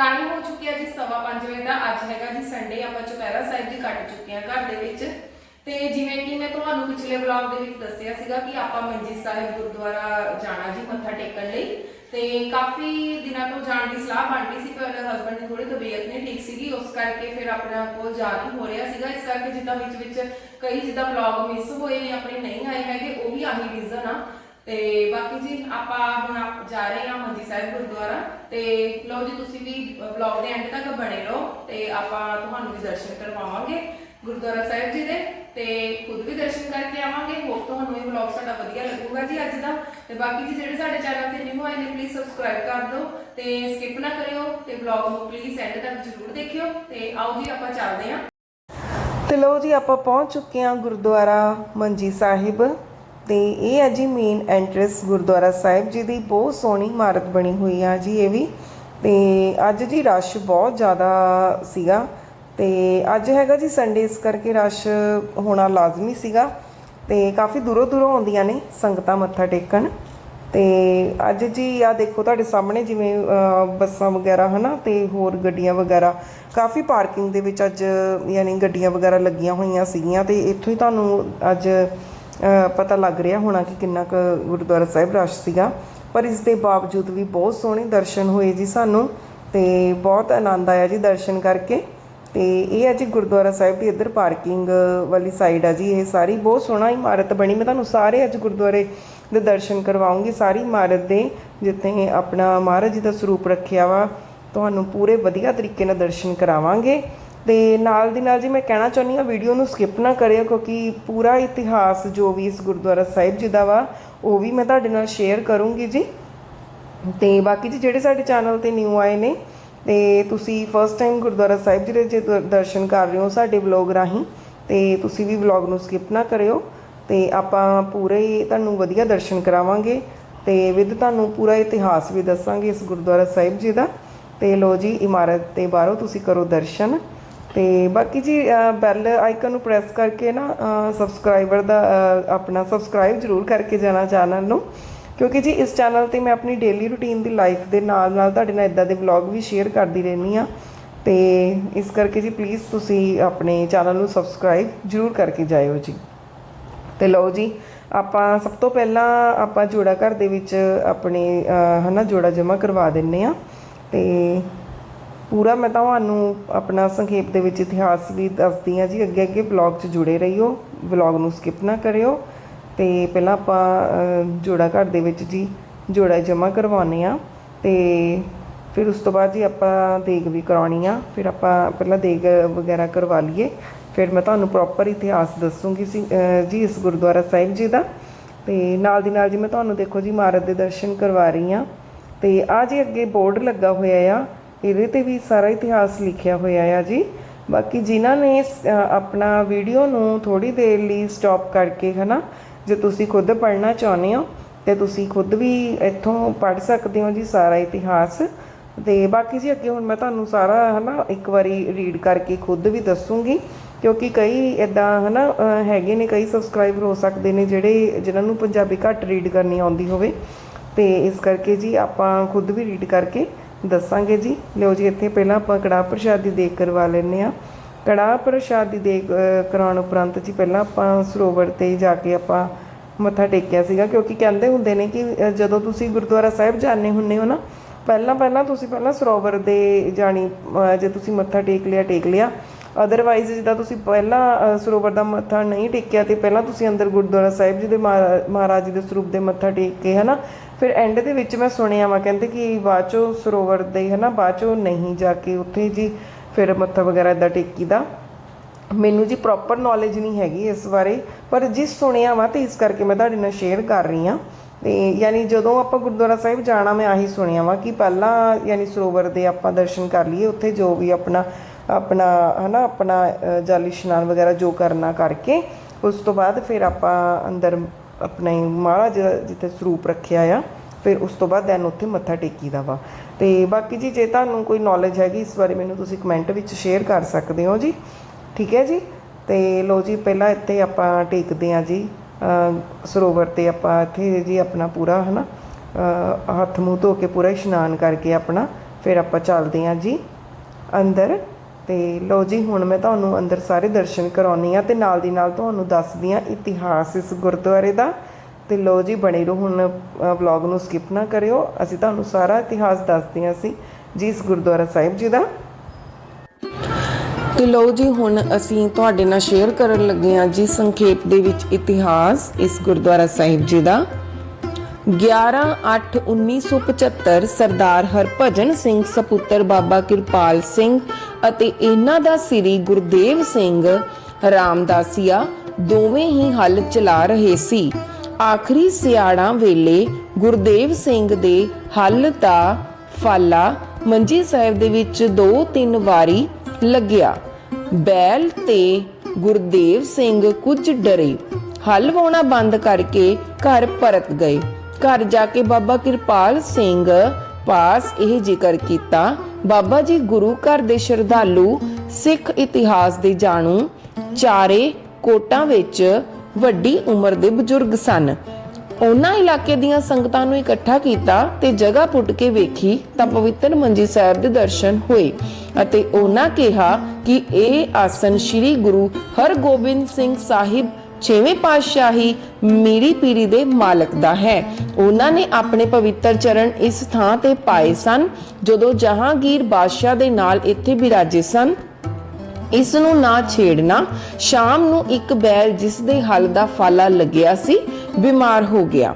Time ਹੋ ਚੁੱਕਿਆ ਜੀ 5:30 ਵਜੇ ਦਾ, ਅੱਜ ਹੈਗਾ ਜੀ ਸੰਡੇ ਆਪਾਂ ਚੁਪਹਿਰਾ ਸਾਹਿਬ ਜੀ ਕੱਟ ਚੁੱਕੇ ਆ ਘਰ ਦੇ ਵਿੱਚ। ਤੇ ਜਿਵੇਂ ਕਿ ਮੈਂ ਤੁਹਾਨੂੰ ਪਿਛਲੇ ਵਲੌਗ ਦੇ ਵਿੱਚ ਦੱਸਿਆ ਸੀਗਾ ਕਿ ਆਪਾਂ ਮੰਜੀ ਸਾਹਿਬ ਗੁਰਦੁਆਰਾ ਜਾਣਾ ਜੀ ਮੱਥਾ ਟੇਕਣ ਲਈ। ਤੇ ਕਾਫੀ ਦਿਨਾਂ ਤੋਂ ਜਾਣ ਦੀ ਸਲਾਹ ਬਣ ਰਹੀ ਸੀ, ਪਰ ਹਸਬੰਡ ਦੀ ਥੋੜੀ ਤਬੀਅਤ ਨਹੀਂ ਠੀਕ ਸੀਗੀ, ਉਸ ਕਰਕੇ ਫਿਰ ਆਪਣਾ ਕੋਲ ਜਾ ਨਹੀਂ ਹੋ ਰਿਹਾ ਸੀਗਾ। ਇਸ ਕਰਕੇ ਜਿੱਦਾਂ ਵਿੱਚ ਵਿੱਚ ਕਈ ਜਿੱਦਾਂ ਵਲੌਗ ਮਿਸ ਹੋਏ ਨੇ, ਆਪਣੇ ਨਹੀਂ ਆਏ ਹੈਗੇ, ਉਹ ਵੀ ਆਹੀ ਰੀਜ਼ਨ ਆ। ਤੇ ਬਾਕੀ ਜੀ ਆਪਾਂ ਹੁਣ ਆਪ ਜਾ ਰਹੇ ਹਾਂ ਮੰਜੀ ਸਾਹਿਬ ਗੁਰਦੁਆਰਾ ਤੇ ਲਓ ਜੀ ਤੁਸੀਂ ਵੀ ਵਲੌਗ ਦੇ ਐਂਡ ਤੱਕ ਬਣੇ ਰਹੋ ਤੇ ਆਪਾਂ ਤੁਹਾਨੂੰ ਵੀ ਦਰਸ਼ਨ ਕਰਵਾਵਾਂਗੇ ਗੁਰਦੁਆਰਾ ਸਾਹਿਬ ਜੀ ਦੇ ਤੇ ਖੁਦ ਵੀ ਦਰਸ਼ਨ ਕਰਕੇ ਆਵਾਂਗੇ ਹੋਪ ਤੁਹਾਨੂੰ ਇਹ ਵਲੌਗ ਸਾਡਾ ਵਧੀਆ ਲੱਗੂਗਾ ਜੀ ਅੱਜ ਦਾ। ਤੇ ਬਾਕੀ ਜੀ ਜਿਹੜੇ ਸਾਡੇ ਚੈਨਲ ਤੇ ਨਿਊ ਆਏ ਨੇ ਪਲੀਜ਼ ਸਬਸਕ੍ਰਾਈਬ ਕਰ ਦਿਓ ਤੇ ਸਕਿਪ ਨਾ ਕਰਿਓ ਤੇ ਵਲੌਗ ਨੂੰ ਪਲੀਜ਼ ਐਂਡ ਤੱਕ ਜ਼ਰੂਰ ਦੇਖਿਓ ਤੇ ਆਓ ਜੀ ਆਪਾਂ ਚੱਲਦੇ ਹਾਂ। ਤੇ ਲਓ ਜੀ ਆਪਾਂ ਪਹੁੰਚ ਚੁੱਕੇ ਹਾਂ ਗੁਰਦੁਆਰਾ ਮੰਜੀ ਸਾਹਿਬ। ਤੇ ਇਹ ਹੈ ਜੀ ਮੇਨ ਐਂਟਰੈਂਸ ਗੁਰਦੁਆਰਾ ਸਾਹਿਬ ਜੀ ਦੀ ਬਹੁਤ ਸੋਹਣੀ ਇਮਾਰਤ ਬਣੀ ਹੋਈ ਆ ਜੀ ਇਹ ਵੀ। ਤੇ ਅੱਜ ਜੀ ਰਸ਼ ਬਹੁਤ ਜ਼ਿਆਦਾ ਸੀਗਾ ਤੇ ਅੱਜ ਹੈਗਾ ਜੀ ਸੰਡੇ ਇਸ ਕਰਕੇ ਰਸ਼ ਹੋਣਾ ਲਾਜ਼ਮੀ ਸੀਗਾ ਤੇ ਕਾਫੀ ਦੂਰੋਂ ਦੂਰੋਂ ਆਉਂਦੀਆਂ ਨੇ ਸੰਗਤਾਂ ਮੱਥਾ ਟੇਕਣ। ਤੇ ਅੱਜ ਜੀ ਆ ਦੇਖੋ ਤੁਹਾਡੇ ਸਾਹਮਣੇ ਜਿਵੇਂ ਬੱਸਾਂ ਵਗੈਰਾ ਹਨਾ ਤੇ ਹੋਰ ਗੱਡੀਆਂ ਵਗੈਰਾ, ਕਾਫੀ ਪਾਰਕਿੰਗ ਦੇ ਵਿੱਚ ਅੱਜ, ਯਾਨੀ ਗੱਡੀਆਂ ਵਗੈਰਾ ਲੱਗੀਆਂ ਹੋਈਆਂ ਸੀਗੀਆਂ ਤੇ ਇੱਥੋਂ ਹੀ ਤੁਹਾਨੂੰ ਅੱਜ ਪਤਾ ਲੱਗ ਰਿਹਾ ਹੋਣਾ ਕਿ ਕਿੰਨਾ ਕੁ ਗੁਰਦੁਆਰਾ ਸਾਹਿਬ ਰਸ਼ ਸੀਗਾ। ਪਰ ਇਸ ਦੇ ਬਾਵਜੂਦ ਵੀ ਬਹੁਤ ਸੋਹਣੇ ਦਰਸ਼ਨ ਹੋਏ ਜੀ ਸਾਨੂੰ ਤੇ ਬਹੁਤ ਆਨੰਦ ਆਇਆ ਜੀ ਦਰਸ਼ਨ ਕਰਕੇ। ਤੇ ਇਹ ਹੈ ਜੀ ਗੁਰਦੁਆਰਾ ਸਾਹਿਬ ਦੀ ਇੱਧਰ ਪਾਰਕਿੰਗ ਵਾਲੀ ਸਾਈਡ ਆ ਜੀ, ਇਹ ਸਾਰੀ ਬਹੁਤ ਸੋਹਣਾ ਇਮਾਰਤ ਬਣੀ। ਮੈਂ ਤੁਹਾਨੂੰ ਸਾਰੇ ਅੱਜ ਗੁਰਦੁਆਰੇ ਦੇ ਦਰਸ਼ਨ ਕਰਵਾਉਂਗੀ, ਸਾਰੀ ਇਮਾਰਤ ਦੇ, ਜਿੱਥੇ ਆਪਣਾ ਮਹਾਰਾਜ ਜੀ ਦਾ ਸਰੂਪ ਰੱਖਿਆ ਵਾ। ਤੁਹਾਨੂੰ ਪੂਰੇ ਵਧੀਆ ਤਰੀਕੇ ਨਾਲ ਦਰਸ਼ਨ ਕਰਾਵਾਂਗੇ। ਤੇ ਨਾਲ ਦੀ ਨਾਲ ਜੀ ਮੈਂ ਕਹਿਣਾ ਚਾਹੁੰਦੀ ਹਾਂ ਵੀਡੀਓ ਨੂੰ ਸਕਿਪ ਨਾ ਕਰਿਓ ਕਿਉਂਕਿ ਪੂਰਾ ਇਤਿਹਾਸ ਜੋ ਵੀ ਇਸ ਗੁਰਦੁਆਰਾ ਸਾਹਿਬ ਜੀ ਦਾ ਵਾ, ਉਹ ਵੀ ਮੈਂ ਤੁਹਾਡੇ ਨਾਲ ਸ਼ੇਅਰ ਕਰੂੰਗੀ ਜੀ। ਤੇ ਬਾਕੀ ਜੀ ਜਿਹੜੇ ਸਾਡੇ ਚੈਨਲ ਤੇ ਨਿਊ ਆਏ ਨੇ, ਤੇ ਤੁਸੀਂ ਫਸਟ ਟਾਈਮ ਗੁਰਦੁਆਰਾ ਸਾਹਿਬ ਜੀ ਦੇ ਜੇ ਦਰ- ਦਰਸ਼ਨ ਕਰ ਰਹੇ ਹੋ ਸਾਡੇ ਵਲੌਗ ਰਾਹੀਂ, ਤੇ ਤੁਸੀਂ ਵੀ ਵਲੌਗ ਨੂੰ ਸਕਿਪ ਨਾ ਕਰਿਓ। ਤੇ ਆਪਾਂ ਪੂਰੇ ਤੁਹਾਨੂੰ ਵਧੀਆ ਦਰਸ਼ਨ ਕਰਾਵਾਂਗੇ ਤੇ ਵਿਦ ਤੁਹਾਨੂੰ ਪੂਰਾ ਇਤਿਹਾਸ ਵੀ ਦੱਸਾਂਗੇ ਇਸ ਗੁਰਦੁਆਰਾ ਸਾਹਿਬ ਜੀ ਦਾ। ਤੇ ਲੋ ਜੀ, ਇਮਾਰਤ ਤੇ ਬਾਹਰੋਂ ਤੁਸੀਂ ਕਰੋ ਦਰਸ਼ਨ। ਤੇ ਬਾਕੀ ਜੀ ਬੈਲ ਆਈਕਨ ਨੂੰ ਪ੍ਰੈਸ ਕਰਕੇ ਨਾ ਸਬਸਕ੍ਰਾਈਬਰ ਦਾ ਆਪਣਾ ਸਬਸਕ੍ਰਾਈਬ ਜ਼ਰੂਰ ਕਰਕੇ ਜਾਣਾ ਚੈਨਲ ਨੂੰ। ਕਿਉਂਕਿ ਜੀ ਇਸ ਚੈਨਲ ਤੇ ਮੈਂ ਆਪਣੀ ਡੇਲੀ ਰੁਟੀਨ ਦੀ ਲਾਈਫ ਦੇ ਨਾਲ ਨਾਲ ਤੁਹਾਡੇ ਨਾਲ ਇਦਾਂ ਦੇ ਵਲੌਗ ਵੀ ਸ਼ੇਅਰ ਕਰਦੀ ਰਹਿੰਦੀ ਆ ਤੇ ਇਸ ਕਰਕੇ ਜੀ ਪਲੀਜ਼ ਤੁਸੀਂ ਆਪਣੇ ਚੈਨਲ ਨੂੰ ਸਬਸਕ੍ਰਾਈਬ ਜ਼ਰੂਰ ਕਰਕੇ ਜਾਇਓ ਜੀ। ਤੇ ਲਓ ਜੀ ਆਪਾਂ ਸਭ ਤੋਂ ਪਹਿਲਾਂ ਆਪਾਂ ਜੋੜਾ ਘਰ ਦੇ ਵਿੱਚ ਆਪਣੇ ਅਹ, ਹਨਾ ਜੋੜਾ ਜਮ੍ਹਾਂ ਕਰਵਾ ਦਿੰਨੇ ਆ ਤੇ ਪੂਰਾ ਮੈਂ ਤੁਹਾਨੂੰ ਆਪਣਾ ਸੰਖੇਪ ਦੇ ਵਿੱਚ ਇਤਿਹਾਸ ਵੀ ਦੱਸਦੀ ਹਾਂ ਜੀ। ਅੱਗੇ ਅੱਗੇ ਵਲੌਗ 'ਚ ਜੁੜੇ ਰਹੀਓ ਵਲੌਗ ਨੂੰ ਸਕਿਪ ਨਾ ਕਰਿਓ। ਤੇ ਪਹਿਲਾਂ ਆਪਾਂ ਜੋੜਾ ਘਰ ਦੇ ਵਿੱਚ ਜੀ, ਜੋੜਾ ਜਮ੍ਹਾਂ ਕਰਵਾਉਨੇ ਆ ਤੇ ਫਿਰ ਉਸ ਤੋਂ ਬਾਅਦ ਜੀ ਆਪਾਂ ਦੇਗ ਵੀ ਕਰਾਉਣੀ ਆ। ਫਿਰ ਆਪਾਂ ਪਹਿਲਾਂ ਦੇਗ ਵਗੈਰਾ ਕਰਵਾ ਲਈਏ। ਫਿਰ ਮੈਂ ਤੁਹਾਨੂੰ ਪ੍ਰੋਪਰ ਇਤਿਹਾਸ ਦੱਸੂਗੀ ਸੀ ਜੀ, ਇਸ ਗੁਰਦੁਆਰਾ ਸਾਹਿਬ ਜੀ ਦਾ। ਤੇ ਨਾਲ ਦੀ ਨਾਲ ਜੀ ਮੈਂ ਤੁਹਾਨੂੰ ਦੇਖੋ ਜੀ ਇਮਾਰਤ ਦੇ ਦਰਸ਼ਨ ਕਰਵਾ ਰਹੀ ਆ ਤੇ ਆ ਜੀ ਅੱਗੇ ਬੋਰਡ ਲੱਗਾ ਹੋਇਆ ਆ। ਇਹਦੇ ਤੇ ਵੀ ਸਾਰਾ ਇਤਿਹਾਸ ਲਿਖਿਆ ਹੋਇਆ ਆ ਜੀ। ਬਾਕੀ ਜਿਨ੍ਹਾਂ ਨੇ ਆਪਣਾ ਵੀਡੀਓ ਨੂੰ ਥੋੜੀ ਦੇਰ ਲਈ ਸਟਾਪ ਕਰਕੇ ਹਨਾ ਜੇ ਤੁਸੀਂ ਖੁਦ ਪੜ੍ਹਨਾ ਚਾਹੁੰਦੇ ਹੋ ਤੇ ਤੁਸੀਂ ਖੁਦ ਵੀ ਇੱਥੋਂ ਪੜ੍ਹ ਸਕਦੇ ਹੋ ਜੀ ਸਾਰਾ ਇਤਿਹਾਸ। ਤੇ ਬਾਕੀ ਜੀ ਅੱਗੇ ਹੁਣ ਮੈਂ ਤੁਹਾਨੂੰ ਸਾਰਾ ਹਨਾ ਇੱਕ ਵਾਰੀ ਰੀਡ ਕਰਕੇ ਖੁਦ ਵੀ ਦੱਸੂਗੀ ਕਿਉਂਕਿ ਕਈ ਇਦਾਂ ਹਨਾ ਅ, ਹੈਗੇ ਨੇ ਕਈ ਸਬਸਕ੍ਰਾਈਬਰ ਹੋ ਸਕਦੇ ਨੇ ਜਿਹੜੇ ਜਿਨ੍ਹਾਂ ਨੂੰ ਪੰਜਾਬੀ ਘੱਟ ਰੀਡ ਕਰਨੀ ਆਉਂਦੀ ਹੋਵੇ। ਤੇ ਇਸ ਕਰਕੇ ਜੀ ਆਪਾਂ ਖੁਦ ਵੀ ਰੀਡ ਕਰਕੇ ਦੱਸਾਂਗੇ ਜੀ। ਲਿਓ ਜੀ, ਇੱਥੇ ਪਹਿਲਾਂ ਆਪਾਂ ਕੜਾਹ ਪ੍ਰਸ਼ਾਦ ਦੀ ਦੇਖ ਕਰਵਾ ਲੈਂਦੇ ਆ ਕੜਾਹ ਪ੍ਰਸ਼ਾਦ ਦੀ ਦੇਖ ਕਰਾਉਣ ਉਪਰੰਤ ਜੀ ਪਹਿਲਾਂ ਆਪਾਂ ਸਰੋਵਰ ਤੇ ਜਾ ਕੇ ਆਪਾਂ ਮੱਥਾ ਟੇਕਿਆ ਸੀਗਾ, ਕਿਉਂਕਿ ਕਹਿੰਦੇ ਹੁੰਦੇ ਨੇ ਕਿ ਜਦੋਂ ਤੁਸੀਂ ਗੁਰਦੁਆਰਾ ਸਾਹਿਬ ਜਾਂਦੇ ਹੁੰਨੇ ਹੋ ਨਾ, ਪਹਿਲਾਂ ਪਹਿਲਾਂ ਤੁਸੀਂ ਪਹਿਲਾਂ ਸਰੋਵਰ ਦੇ ਜਾਣੀ ਜੇ ਤੁਸੀਂ ਮੱਥਾ ਟੇਕ ਲਿਆ ਟੇਕ ਲਿਆ। ਅਦਰਵਾਈਜ਼ ਜਿੱਦਾਂ ਤੁਸੀਂ ਪਹਿਲਾਂ ਸਰੋਵਰ ਦਾ ਮੱਥਾ ਨਹੀਂ ਟੇਕਿਆ ਤੇ ਪਹਿਲਾਂ ਤੁਸੀਂ ਅੰਦਰ ਗੁਰਦੁਆਰਾ ਸਾਹਿਬ ਜੀ ਦੇ ਮਹਾਰਾ- ਮਹਾਰਾਜ ਜੀ ਦੇ ਸਰੂਪ ਦੇ ਮੱਥਾ ਟੇਕ ਕੇ ਹਨਾ ਫਿਰ ਐਂਡ ਦੇ ਵਿੱਚ ਮੈਂ ਸੁਣਿਆ ਵਾ ਕਹਿੰਦੇ ਕਿ ਬਾਅਦ ਚੋਂ ਸਰੋਵਰ ਦੇ ਹਨਾ ਬਾਅਦ ਚੋਂ ਨਹੀਂ ਜਾ ਕੇ ਉੱਥੇ ਜੀ ਫਿਰ ਮੱਥਾ ਵਗੈਰਾ ਇੱਦਾਂ ਟੇਕੀ ਦਾ। ਮੈਨੂੰ ਜੀ ਪ੍ਰੋਪਰ ਨੌਲੇਜ ਨਹੀਂ ਹੈਗੀ ਇਸ ਬਾਰੇ ਪਰ ਜਿਸ ਸੁਣਿਆ ਵਾ ਤੇ ਇਸ ਕਰਕੇ ਮੈਂ ਤੁਹਾਡੇ ਨਾਲ ਸ਼ੇਅਰ ਕਰ ਰਹੀ ਹਾਂ। ਤੇ ਯਾਨੀ ਜਦੋਂ ਆਪਾਂ ਗੁਰਦੁਆਰਾ ਸਾਹਿਬ ਜਾਣਾ ਮੈਂ ਆਹੀ ਸੁਣਿਆ ਵਾ ਕਿ ਪਹਿਲਾਂ ਯਾਨੀ ਸਰੋਵਰ ਦੇ ਆਪਾਂ ਦਰਸ਼ਨ ਕਰ ਲਈਏ ਉੱਥੇ ਜੋ ਵੀ ਆਪਣਾ ਆਪਣਾ ਹਨਾ ਆਪਣਾ ਅ, ਜਲ ਇਸ਼ਨਾਨ ਵਗੈਰਾ ਜੋ ਕਰਨਾ ਕਰਕੇ ਉਸ ਤੋਂ ਬਾਅਦ ਫਿਰ ਆਪਾਂ ਅੰਦਰ ਆਪਣੇ ਮਹਾਰਾਜ ਦਾ ਜਿੱਥੇ ਸਰੂਪ ਰੱਖਿਆ ਆ ਫਿਰ ਉਸ ਤੋਂ ਬਾਅਦ ਦੈਨ ਉੱਥੇ ਮੱਥਾ ਟੇਕੀਦਾ ਵਾ। ਤੇ ਬਾਕੀ ਜੀ ਜੇ ਤੁਹਾਨੂੰ ਕੋਈ ਨੌਲੇਜ ਹੈਗੀ ਇਸ ਬਾਰੇ ਮੈਨੂੰ ਤੁਸੀਂ ਕਮੈਂਟ ਵਿੱਚ ਸ਼ੇਅਰ ਕਰ ਸਕਦੇ ਹੋ ਜੀ। ਠੀਕ ਹੈ ਜੀ? ਤੇ ਲੋ ਜੀ ਪਹਿਲਾਂ ਇੱਥੇ ਆਪਾਂ ਟੇਕਦੇ ਆ ਜੀ ਸਰੋਵਰ ਤੇ ਆਪਾਂ ਇੱਥੇ ਜੀ ਆਪਣਾ ਪੂਰਾ ਹਨਾ? ਅ, ਹੱਥ ਮੂੰਹ ਧੋ ਕੇ ਪੂਰਾ ਇਸ਼ਨਾਨ ਕਰਕੇ ਆਪਣਾ ਫਿਰ ਆਪਾਂ ਚੱਲਦੇ ਹਾਂ ਜੀ ਅੰਦਰ। ਤੇ ਲੋ ਜੀ, ਹੁਣ ਮੈਂ ਤੁਹਾਨੂੰ ਅੰਦਰ ਸਾਰੇ ਦਰਸ਼ਨ ਕਰਾਉਣੀ ਆ ਤੇ ਨਾਲ ਦੀ ਨਾਲ ਤੁਹਾਨੂੰ ਦੱਸਦੀ ਆ ਇਤਿਹਾਸ ਇਸ ਗੁਰਦੁਆਰੇ ਦਾ। ਤੇ ਲੋ ਜੀ, ਬਣੇ ਰਹੋ ਹੁਣ ਵਲੌਗ ਨੂੰ ਸਕਿਪ ਨਾ ਕਰਿਓ। ਅਸੀਂ ਤੁਹਾਨੂੰ ਸਾਰਾ ਇਤਿਹਾਸ ਦੱਸਦੇ ਹਾਂ ਅਸੀਂ, ਜੀ, ਇਸ ਗੁਰਦੁਆਰਾ ਸਾਹਿਬ ਜੀ ਦਾ। ਤੇ ਲੋ ਜੀ, ਹੁਣ ਅਸੀਂ ਤੁਹਾਡੇ ਨਾਲ ਸ਼ੇਅਰ ਕਰਨ ਲੱਗੇ ਹਾਂ ਜੀ, ਸੰਖੇਪ ਦੇ ਵਿੱਚ ਇਤਿਹਾਸ ਇਸ ਗੁਰਦੁਆਰਾ ਸਾਹਿਬ ਜੀ ਦਾ। 11/8/1975 ਸਰਦਾਰ ਹਰਭਜਨ ਸਿੰਘ ਸਪੁੱਤਰ ਬਾਬਾ ਕਿਰਪਾਲ ਸਿੰਘ ਅਤੇ ਇਹਨਾਂ ਦਾ ਸ੍ਰੀ ਗੁਰਦੇਵ ਸਿੰਘ ਰਾਮਦਾਸੀਆ ਦੋਵੇਂ ਹੀ ਹੱਲ ਚਲਾ ਰਹੇ ਸੀ। ਆਖਰੀ ਸਿਆੜਾਂ ਵੇਲੇ ਗੁਰਦੇਵ ਸਿੰਘ ਦੇ ਹੱਲ ਦਾ ਫਾਲਾ ਮੰਜੀ ਸਾਹਿਬ ਦੇ ਵਿੱਚ ਦੋ ਤਿੰਨ ਵਾਰੀ ਲੱਗਿਆ। ਬੈਲ ਤੇ ਗੁਰਦੇਵ ਸਿੰਘ ਕੁਝ ਡਰੇ। ਹਲ ਵਾਉਣਾ ਬੰਦ ਕਰਕੇ ਘਰ ਪਰਤ ਗਏ। ਘਰ ਜਾ ਕੇ ਬਾਬਾ ਕਿਰਪਾਲ ਸਿੰਘ ਪਾਸ ਇਹ ਜ਼ਿਕਰ ਕੀਤਾ, ਬਾਬਾ ਜੀ, ਗੁਰੂ ਘਰ ਦੇ ਸ਼ਰਧਾਲੂ ਸਿੱਖ ਇਤਿਹਾਸ ਦੇ ਜਾਣੂ ਚਾਰੇ ਕੋਟਾਂ ਵਿੱਚ ਵੱਡੀ ਉਮਰ ਦੇ ਬਜ਼ੁਰਗ ਸਨ। ਉਹਨਾਂ ਇਲਾਕੇ ਦੀਆਂ ਸੰਗਤਾਂ ਨੂੰ ਇਕੱਠਾ ਕੀਤਾ ਤੇ ਜਗ੍ਹਾ ਪੁੱਟ ਕੇ ਵੇਖੀ ਤਾਂ ਪਵਿੱਤਰ ਮੰਜੀ ਸਾਹਿਬ ਦੇ ਦਰਸ਼ਨ ਹੋਏ ਅਤੇ ਉਹਨਾਂ ਕਿਹਾ ਕਿ ਇਹ ਆਸਨ ਸ੍ਰੀ ਗੁਰੂ ਹਰਗੋਬਿੰਦ ਸਿੰਘ ਸਾਹਿਬ ਛੇਵੇਂ ਪਾਤਸ਼ਾਹੀ ਮੀਰੀ ਪੀਰੀ ਦੇ ਮਾਲਕ ਦਾ ਹੈ। ਉਹਨਾਂ ਨੇ ਆਪਣੇ ਪਵਿੱਤਰ ਚਰਨ ਇਸ ਥਾਂ ਤੇ ਪਾਏ ਸਨ, ਜਦੋਂ ਜਹਾਂਗੀਰ ਬਾਦਸ਼ਾਹ ਦੇ ਨਾਲ ਇੱਥੇ ਬਿਰਾਜੇ ਸਨ। ਇਸ ਨੂੰ ਨਾ ਛੇੜਨਾ, ਸ਼ਾਮ ਨੂੰ ਇੱਕ ਬੈਲ ਜਿਸ ਦੇ ਹਲ ਦਾ ਫਾਲਾ ਲੱਗਿਆ ਸੀ, ਬਿਮਾਰ ਹੋ ਗਿਆ।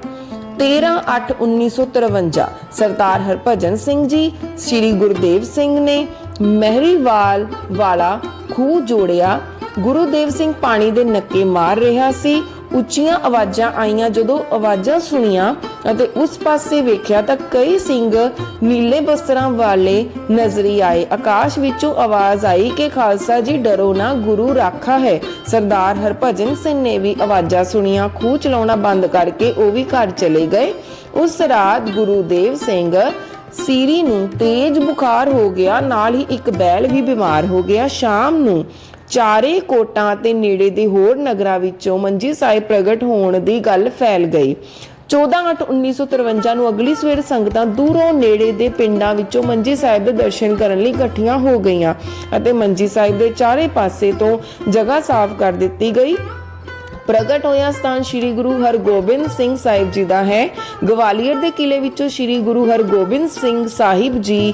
13/8/1953 ਸਰਦਾਰ ਹਰਭਜਨ ਸਿੰਘ ਜੀ, ਸ੍ਰੀ ਗੁਰਦੇਵ ਸਿੰਘ ਨੇ ਮਹਿਰੀਵਾਲ ਵਾਲਾ ਖੂਹ ਜੋੜਿਆ ਗੁਰੂਦੇਵ ਸਿੰਘ ਪਾਣੀ ਦੇ ਨੱਕੇ ਮਾਰ ਰਿਹਾ ਸੀ। ਉੱਚੀਆਂ ਆਵਾਜ਼ਾਂ ਆਈਆਂ ਜਦੋਂ ਆਵਾਜ਼ਾਂ ਸੁਣੀਆਂ ਅਤੇ ਉਸ ਪਾਸੇ ਵੇਖਿਆ ਤਾਂ ਕਈ ਸਿੰਘ ਨੀਲੇ ਬਸਤਰਾਂ ਵਾਲੇ ਨਜ਼ਰੀ ਆਏ। ਆਕਾਸ਼ ਵਿੱਚੋਂ ਆਵਾਜ਼ ਆਈ ਕਿ, ਖਾਲਸਾ ਜੀ, ਡਰੋ ਨਾ, ਗੁਰੂ ਰਾਖਾ ਹੈ। ਸਰਦਾਰ ਹਰਭਜਨ ਸਿੰਘ ਨੇ ਵੀ ਆਵਾਜ਼ਾਂ ਸੁਣੀਆਂ। ਖੂਹ ਚਲਾਉਣਾ ਬੰਦ ਕਰਕੇ ਉਹ ਵੀ ਘਰ ਚਲੇ ਗਏ। ਉਸ ਰਾਤ ਗੁਰੂਦੇਵ ਸਿੰਘ ਸੀਰੀ ਨੂੰ ਤੇਜ਼ ਬੁਖਾਰ ਹੋ ਗਿਆ। ਨਾਲ ਹੀ ਇੱਕ ਬੈਲ ਵੀ ਬਿਮਾਰ ਹੋ ਗਿਆ। ਸ਼ਾਮ ਨੂੰ ਚਾਰੇ ਕੋਟਾਂ ਤੇ ਨੇੜੇ ਦੇ ਹੋਰ ਨਗਰਾਂ ਵਿੱਚੋਂ ਮੰਜੀ ਸਾਹਿਬ ਪ੍ਰਗਟ ਹੋਣ ਦੀ ਗੱਲ ਫੈਲ ਗਈ। 14/8/1953 ਨੂੰ ਅਗਲੀ ਸਵੇਰ ਸੰਗਤਾਂ ਦੂਰੋਂ ਨੇੜੇ ਦੇ ਪਿੰਡਾਂ ਵਿੱਚੋਂ ਮੰਜੀ ਸਾਹਿਬ ਦੇ ਦਰਸ਼ਨ ਕਰਨ ਲਈ ਇਕੱਠੀਆਂ ਹੋ ਗਈਆਂ ਅਤੇ ਮੰਜੀ ਸਾਹਿਬ ਦੇ ਚਾਰੇ ਪਾਸੇ ਤੋਂ ਜਗ੍ਹਾ ਸਾਫ਼ ਕਰ ਦਿੱਤੀ ਗਈ। ਪ੍ਰਗਟ ਹੋਇਆ ਸਥਾਨ ਸ੍ਰੀ ਗੁਰੂ ਹਰਗੋਬਿੰਦ ਸਿੰਘ ਸਾਹਿਬ ਜੀ ਦਾ ਹੈ। ਗਵਾਲੀਅਰ ਦੇ ਕਿਲੇ ਵਿੱਚੋਂ ਸ੍ਰੀ ਗੁਰੂ ਹਰਗੋਬਿੰਦ ਸਿੰਘ ਸਾਹਿਬ ਜੀ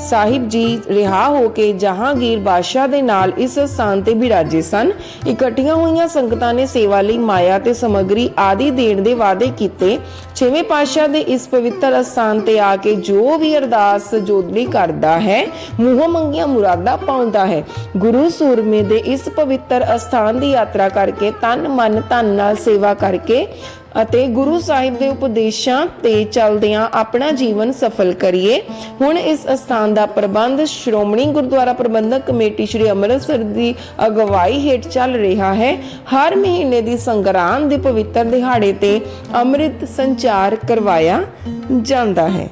ਸਾਹਿਬ ਜੀ ਰਿਹਾ ਹੋ ਕੇ ਜਹਾਂਗੀਰ ਬਾਦਸ਼ਾਹ ਦੇ ਨਾਲ ਇਸ ਸਥਾਨ ਤੇ ਬਿਰਾਜੇ ਸਨ। ਇਕੱਠੀਆਂ ਹੋਈਆਂ ਸੰਗਤਾਂ ਨੇ ਸੇਵਾ ਲਈ ਮਾਇਆ ਤੇ ਸਮੱਗਰੀ ਆਦਿ ਦੇਣ ਦੇ ਵਾਅਦੇ ਕੀਤੇ। ਛੇਵੇਂ ਪਾਤਸ਼ਾਹ ਦੇ ਇਸ ਪਵਿੱਤਰ ਸਥਾਨ ਤੇ ਆ ਕੇ ਜੋ ਵੀ ਅਰਦਾਸ ਜੋਦੜੀ ਕਰਦਾ ਹੈ, ਮੂੰਹੋਂ ਮੰਗੀਆਂ ਮੁਰਾਦਾਂ ਪਾਉਂਦਾ ਹੈ। ਗੁਰੂ ਸੂਰਮੇ ਦੇ ਇਸ ਪਵਿੱਤਰ ਅਸਥਾਨ ਦੀ ਯਾਤਰਾ ਕਰਕੇ ਤਨ ਮਨ ਧਨ ਨਾਲ ਸੇਵਾ ਕਰਕੇ ਅਤੇ ਗੁਰੂ ਸਾਹਿਬ ਦੇ ਉਪਦੇਸ਼ਾਂ ਤੇ ਚੱਲਦਿਆਂ ਆਪਣਾ ਜੀਵਨ ਸਫਲ ਕਰੀਏ। ਹੁਣ ਇਸ ਅਸਥਾਨ ਦਾ ਪ੍ਰਬੰਧ ਸ਼੍ਰੋਮਣੀ ਗੁਰਦੁਆਰਾ ਪ੍ਰਬੰਧਕ ਕਮੇਟੀ ਸ੍ਰੀ ਅੰਮ੍ਰਿਤਸਰ ਦੀ ਅਗਵਾਈ ਹੇਠ ਚੱਲ ਰਿਹਾ ਹੈ। ਹਰ ਮਹੀਨੇ ਦੀ ਸੰਗਰਾਂਦ ਦੇ ਪਵਿੱਤਰ ਦਿਹਾੜੇ ਤੇ ਅੰਮ੍ਰਿਤ ਸੰਚਾਰ ਕਰਵਾਇਆ ਜਾਂਦਾ ਹੈ।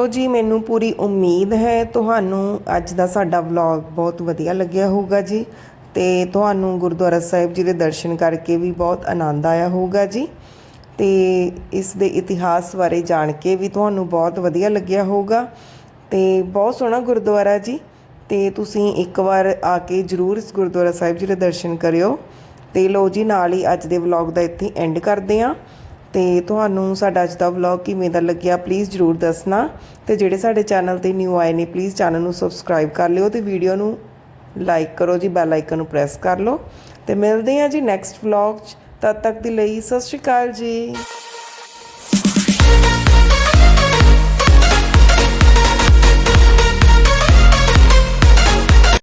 ਤੇ ਜੀ, ਮੈਨੂੰ ਪੂਰੀ ਉਮੀਦ ਹੈ ਤੁਹਾਨੂੰ ਅੱਜ ਦਾ ਸਾਡਾ ਵਲੌਗ ਬਹੁਤ ਵਧੀਆ ਲੱਗਿਆ ਹੋਊਗਾ ਜੀ ਤੇ ਤੁਹਾਨੂੰ ਗੁਰਦੁਆਰਾ ਸਾਹਿਬ ਜੀ ਦੇ ਦਰਸ਼ਨ ਕਰਕੇ ਵੀ ਬਹੁਤ ਆਨੰਦ ਆਇਆ ਹੋਊਗਾ ਜੀ ਤੇ ਇਸ ਦੇ ਇਤਿਹਾਸ ਬਾਰੇ ਜਾਣ ਕੇ ਵੀ ਤੁਹਾਨੂੰ ਬਹੁਤ ਵਧੀਆ ਲੱਗਿਆ ਹੋਊਗਾ ਤੇ ਬਹੁਤ ਸੋਹਣਾ ਗੁਰਦੁਆਰਾ ਜੀ ਤੇ ਤੁਸੀਂ ਇੱਕ ਵਾਰ ਆ ਕੇ ਜਰੂਰ ਇਸ ਗੁਰਦੁਆਰਾ ਸਾਹਿਬ ਜੀ ਦੇ ਦਰਸ਼ਨ ਕਰਿਓ ਤੇ ਲੋ ਜੀ, ਨਾਲ ਹੀ ਅੱਜ ਦੇ ਵਲੌਗ ਦਾ ਇੱਥੇ ਐਂਡ ਕਰਦੇ ਹਾਂ। ਤੇ ਤੁਹਾਨੂੰ ਸਾਡਾ ਅੱਜ ਦਾ ਵਲੌਗ ਕਿਵੇਂ ਦਾ ਲੱਗਿਆ ਪਲੀਜ਼ ਜਰੂਰ ਦੱਸਣਾ। ਤੇ ਜਿਹੜੇ ਸਾਡੇ ਚੈਨਲ ਤੇ ਨਿਊ ਆਏ ਨੇ ਪਲੀਜ਼ ਚੈਨਲ ਨੂੰ ਸਬਸਕ੍ਰਾਈਬ ਕਰ ਲਿਓ ਤੇ ਵੀਡੀਓ ਨੂੰ ਲਾਈਕ ਕਰੋ ਜੀ ਬੈਲ ਆਈਕਨ ਨੂੰ ਪ੍ਰੈਸ ਕਰ ਲਓ। ਤੇ ਮਿਲਦੇ ਹਾਂ ਜੀ ਨੈਕਸਟ ਵਲੌਗ 'ਚ। ਤਦ ਤੱਕ ਦੇ ਲਈ ਸਤਿ ਸ਼੍ਰੀ ਅਕਾਲ ਜੀ।